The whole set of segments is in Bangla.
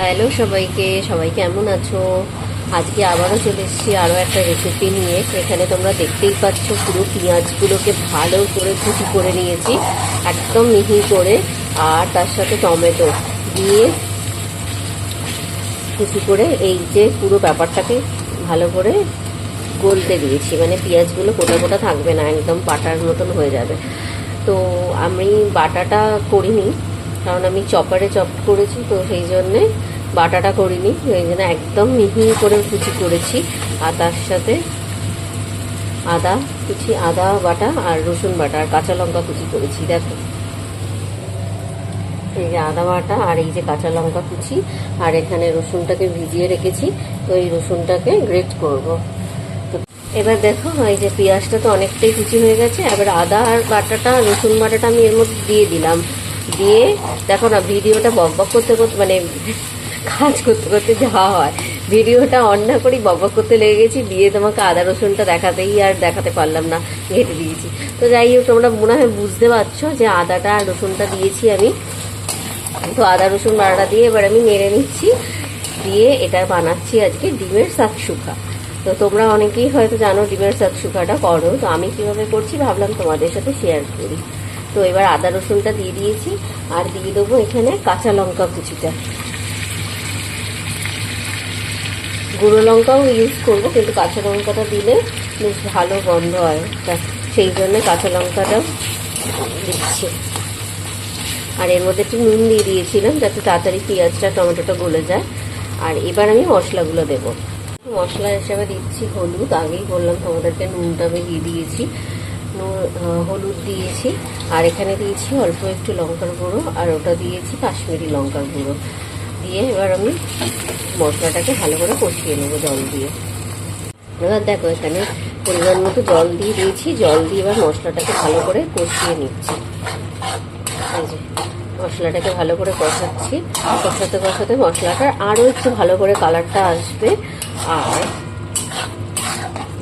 হ্যালো সবাইকে, সবাই কেমন আছো? আজকে আবারও চলে এসেছি আরও একটা রেসিপি নিয়ে। এখানে তোমরা দেখতেই পাচ্ছ পুরো পেঁয়াজগুলোকে ভালো করে কুচি করে নিয়েছি, একদম মিহি করে। আর তার সাথে টমেটো দিয়ে কুচি করে এই যে পুরো ব্যাপারটাকে ভালো করে গলতে দিয়েছি। মানে পেঁয়াজগুলো কোটা কোটা থাকবে না, একদম পাটার মতন হয়ে যাবে। তো আমি বাটাটা করিনি, কারণ আমি চপারে চপ করেছি, তো সেই জন্যে বাটাটা করিনি সেই জন্য একদম মিহি করে কুচি করেছি। আর তার সাথে আদা কুচি, আদা বাটা আর রসুন বাটা আর কাঁচা লঙ্কা কুচি করেছি, দেখো। এই যে আদা বাটা আর এই যে কাঁচা লঙ্কা কুচি, আর এখানে রসুনটাকে ভিজিয়ে রেখেছি, তো এই রসুনটাকে গ্রেট করব। এবার দেখো, এই যে পেঁয়াজটা তো অনেকটাই কুচি হয়ে গেছে, এবার আদা আর বাটাটা, রসুন বাটাটা আমি এর মধ্যে দিয়ে দিলাম। দিয়ে, দেখো না, ভিডিওটা বক বক করতে করতে মানে কাজ করতে করতে যাওয়া হয়। ভিডিওটা অন না করেই বক বক করতে লেগে গেছি, দিয়ে তোমাকে আদা রসুনটা দেখাতেই আর দেখাতে পারলাম না, ঘেটে দিয়েছি। তো যাই হোক, তোমরা মনে হয় বুঝতে পারছ যে আদাটা আর রসুনটা দিয়েছি আমি। তো আদা রসুন বাড়াটা দিয়ে এবার আমি নেড়ে নিচ্ছি, দিয়ে এটা বানাচ্ছি আজকে ডিমের শাকসুখা। তো তোমরা অনেকেই হয়তো জানো ডিমের শাকসুখাটা করো, তো আমি কীভাবে করছি ভাবলাম তোমাদের সাথে শেয়ার করি। তো এবার আদা রসুনটা দিয়ে দিয়েছি, আর দিয়ে দেবো এখানে কাঁচা লঙ্কা কুচিটা। গুঁড়ো লঙ্কাও ইউজ করব, কিন্তু কাঁচা লঙ্কাটা দিলে বেশ ভালো গন্ধ হয়। সেই জন্য কাঁচা লঙ্কাটাও দিচ্ছি। আর এর মধ্যে একটু নুন দিয়ে দিয়েছিলাম, যাতে তাড়াতাড়ি পেঁয়াজটা, টমেটোটা গলে যায়। আর এবার আমি মশলাগুলো দেব। মশলা হিসাবে দিচ্ছি হলুদ। আগেই বললাম তোমাদেরকে নুনটা আমি দিয়ে দিয়েছি। হলুদ দিয়েছি। আর এখানে দিয়েছি অল্প একটু লঙ্কার গুঁড়ো, আর ওটা দিয়েছি কাশ্মীরি লঙ্কার গুঁড়ো। দিয়ে এবার আমি মশলাটাকে ভালো করে কষিয়ে নেব জল দিয়ে। এবার দেখো, এখানে পরিমাণ মতো জল দিয়ে দিয়েছি। জল দিয়ে এবার মশলাটাকে ভালো করে কষিয়ে নিচ্ছি। মশলাটাকে ভালো করে কষাচ্ছি। কষাতে কষাতে মশলাটার আরও একটু ভালো করে কালারটা আসবে। আর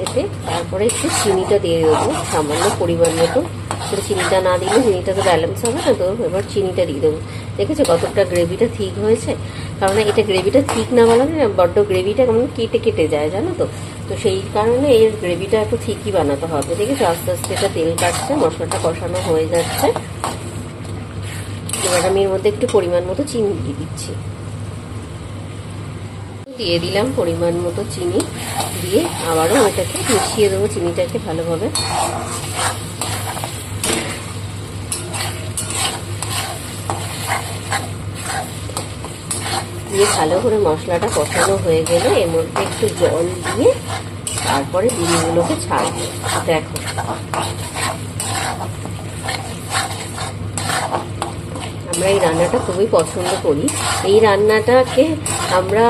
এতে তারপরে একটু চিনিটা দিয়ে দেবো। সামান্য পরিমাণ মতো। চিনিটা না দিলে, চিনিটা তো ব্যালেন্স হবে না তো। এবার চিনিটা দিয়ে দেবো। দেখেছ কতটা গ্রেভিটা ঠিক হয়েছে? কারণ এটা গ্রেভিটা ঠিক না বানালে না বড্ড গ্রেভিটা কেমন কেটে কেটে যায়, জানো তো? তো সেই কারণে এর গ্রেভিটা একটু ঠিকই বানাতে হবে, দেখেছ? আস্তে আস্তে এটা তেল কাটছে, মশলাটা কষানো হয়ে যাচ্ছে। এবার আমি এর মধ্যে একটু পরিমাণ মতো চিনি দিয়ে দিচ্ছি। দিয়ে দিলাম পরিমাণ মতো চিনি, দিয়ে আবারও ওটাকে মিশিয়ে দেবো চিনিটাকে ভালোভাবে। দিয়ে ভালো করে মশলাটা কষানো হয়ে গেলে এর মধ্যে একটু জল দিয়ে তারপরে ডিমগুলোকে ছাড়বো। দেখো। আমরা এই রান্নাটা খুবই পছন্দ করি। এই রান্নাটাকে আমরা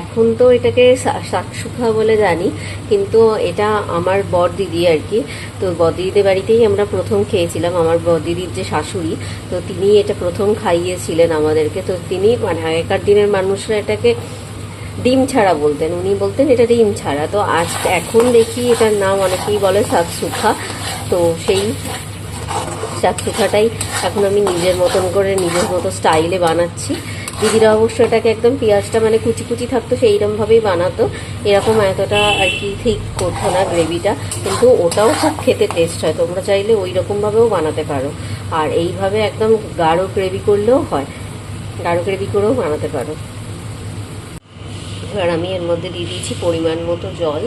এখন তো এটাকে শাকসুখা বলে জানি, কিন্তু এটা আমার বর দিদি আর কি। তো বদিদিদের বাড়িতেই আমরা প্রথম খেয়েছিলাম, আমার বদিদির যে শাশুড়ি, তো তিনি এটা প্রথম খাইয়েছিলেন আমাদেরকে। তো তিনি মানে আগেকার দিনের মানুষরা এটাকে ডিম ছাড়া বলতেন, উনি বলতেন এটা ডিম ছাড়া। তো আজ এখন দেখি এটার নাম অনেকেই বলে শাকসুখা। তো সেই শাকসুখাটাই এখন আমি নিজের মতন করে, নিজের মতো স্টাইলে বানাচ্ছি। দিদিরা অবশ্য এটাকে একদম পেঁয়াজটা মানে কুচি কুচি থাকতো সেইরকমভাবেই বানাতো। এরকম এতটা আর কি ঠিক করতো না গ্রেভিটা, কিন্তু ওটাও খুব খেতে টেস্ট হয়। তোমরা চাইলে ওই রকমভাবেও বানাতে পারো। আর এইভাবে একদম গাঢ় গ্রেভি করলেও হয়। গাঢ় গ্রেভি করেও বানাতে পারো। এবার আমি এর মধ্যে দিয়ে দিয়েছি পরিমাণ মতো জল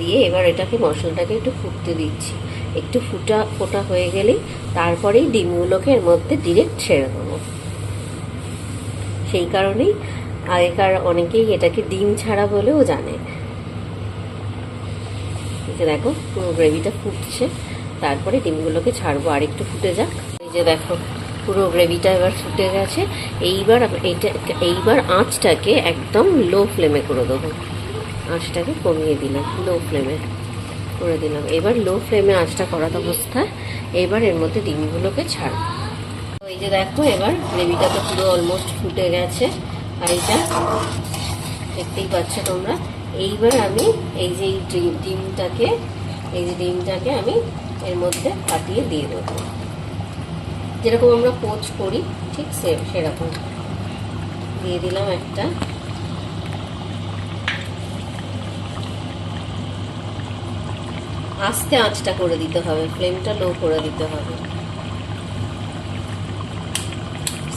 দিয়ে এবার এটাকে মশলাটাকে একটু ফুটতে দিচ্ছি। একটু ফুটা ফোটা হয়ে গেলেই তারপরেই ডিমগুলোকে এর মধ্যে ডিরেক্ট ছেড়ে দেবো। সেই কারণেই আগেকার অনেকেই এটাকে ডিম ছাড়া বলেও জানে। যে দেখো, পুরো গ্রেভিটা ফুটছে। তারপরে ডিমগুলোকে ছাড়বো আর একটু ফুটে যাক। এই যে দেখো, পুরো গ্রেভিটা এবার ফুটে গেছে। এইবার এইটা এইবার আঁচটাকে একদম লো ফ্লেমে করে দেবো। আঁচটাকে কমিয়ে দিলাম লো ফ্লেমে করে দিলাম। এবার লো ফ্লেমে আঁচটা করাত অবস্থায় এবার এর মধ্যে ডিমগুলোকে ছাড়ব এই যে দেখো, এবার গ্রেভিটা তো পুরো অলমোস্ট ফুটে গেছে। আর এটা দেখতেই পাচ্ছ তোমরা। এইবার আমি এই যে ডিমটাকে, এই যে ডিমটাকে আমি এর মধ্যে ফাটিয়ে দিয়ে দেবো। যেরকম আমরা পোচ করি, ঠিক সেম সেরকম। দিয়ে দিলাম একটা। আস্তে আঁচটা করে দিতে হবে ফ্লেমটা লো করে দিতে হবে।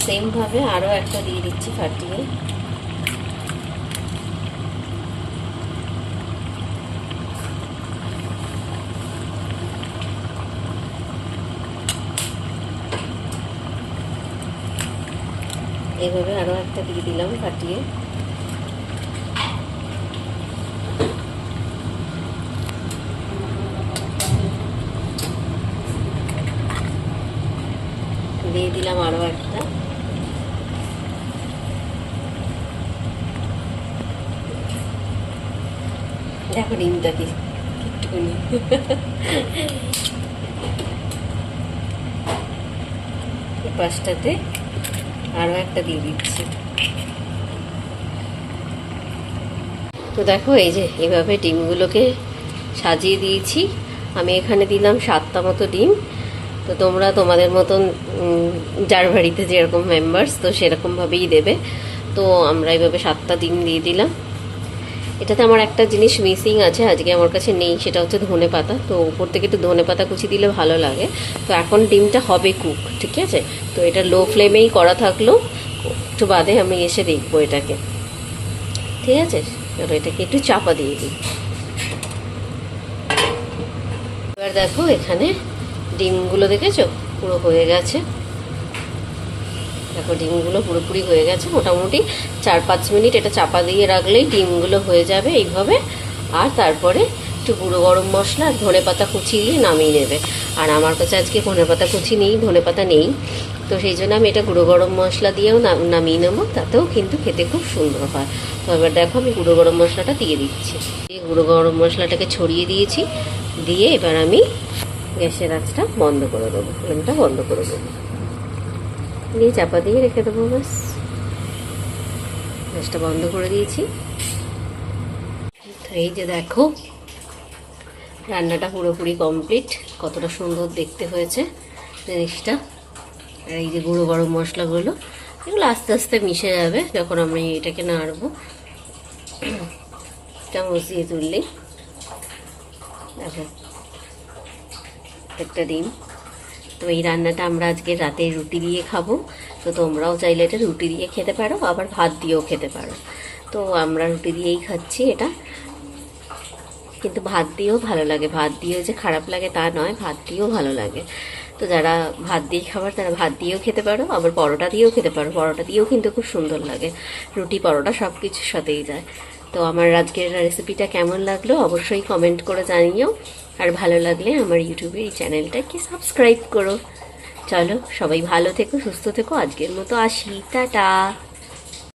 সেম ভাবে আরও একটা দিয়ে দিচ্ছি ফাটিয়ে এভাবে আরও একটা দিয়ে দিলাম ফাটিয়ে দিয়ে দিলাম আরও একটা। দেখো ডিমটা কি একটুখানি। এই পাশটাতে আরও একটা দিয়ে দিচ্ছি। তো দেখো, এই যে এভাবে ডিমগুলোকে সাজিয়ে দিয়েছি। আমি এখানে দিলাম সাতটা মতো ডিম। তো তোমরা তোমাদের মতন যার বাড়িতে যেরকম মেম্বার্স তো সেরকমভাবেই দেবে। তো আমরা এইভাবে সাতটা ডিম দিয়ে দিলাম। এটাতে আমার একটা জিনিস মিসিং আছে, আজকে আমার কাছে নেই, সেটা হচ্ছে ধনে পাতা। তো উপর থেকে একটু ধনে পাতা কুচি দিলে ভালো লাগে। তো এখন ডিমটা হবে কুক ঠিক আছে? তো এটা লো ফ্লেমেই করা থাকল। একটু বাদে আমি এসে দেখব এটাকে। ঠিক আছে? চলো এটাকে একটু চাপা দিয়ে দিই। এবার দেখো এখানে ডিমগুলো দেখেছ? পুরো হয়ে গেছে। দেখো, ডিমগুলো পুরোপুরি হয়ে গেছে। মোটামুটি চার পাঁচ মিনিট এটা চাপা দিয়ে রাখলেই ডিমগুলো হয়ে যাবে এইভাবে। আর তারপরে একটু গুঁড়ো গরম মশলা আর ধনে পাতা কুচি দিয়ে নামিয়ে নেবে। আর আমার কাছে আজকে ধনে পাতা কুচি নেই, ধনে পাতা নেই। তো সেই জন্য আমি এটা গুঁড়ো গরম মশলা দিয়েও নাম- নামিয়ে নেব। তাতেও কিন্তু খেতে খুব সুন্দর হয়। তো এবার দেখো, আমি গুঁড়ো গরম মশলাটা দিয়ে দিচ্ছি। গুঁড়ো গরম মশলাটাকে ছড়িয়ে দিয়েছি। দিয়ে এবার আমি গ্যাসের আঁচটা বন্ধ করে দেবো, ফ্লেমটা বন্ধ করে দেবো। দিয়ে চাপা দিয়ে রেখে দেবো ব্যাস। গ্যাসটা বন্ধ করে দিয়েছি। এই যে দেখো, রান্নাটা পুরোপুরি কমপ্লিট, কতটা সুন্দর দেখতে হয়েছে জিনিসটা। আর এই যে গুঁড়ো গরম মশলাগুলো, এগুলো আস্তে আস্তে মিশে যাবে যখন আমি এটাকে নাড়বো। চামচ দিয়ে তুললেই দেখো একটা ডিম তো এই রান্নাটা আমরা আজকে রাতে রুটি দিয়ে খাব। তো তোমরাও চাইলে এটা রুটি দিয়ে খেতে পারো, আবার ভাত দিয়েও খেতে পারো। তো আমরা রুটি দিয়েই খাচ্ছি এটা। কিন্তু ভাত দিয়েও ভালো লাগে। ভাত দিয়েও যে খারাপ লাগে তা নয়, ভাত দিয়েও ভালো লাগে। তো যারা ভাত দিয়ে খাবার, তারা ভাত দিয়েও খেতে পারো, আবার পরোটা দিয়েও খেতে পারো। পরোটা দিয়েও কিন্তু খুব সুন্দর লাগে। রুটি, পরোটা সব কিছুর সাথেই যায়। তো আমার আজকের রেসিপিটা কেমন লাগল অবশ্যই কমেন্ট করে জানিও। আর ভালো লাগলে আমার ইউটিউবে এই চ্যানেলটাকে সাবস্ক্রাইব করো। চলো, সবাই ভালো থেকো, সুস্থ থেকো। আজকের মতো আসি। টাটা।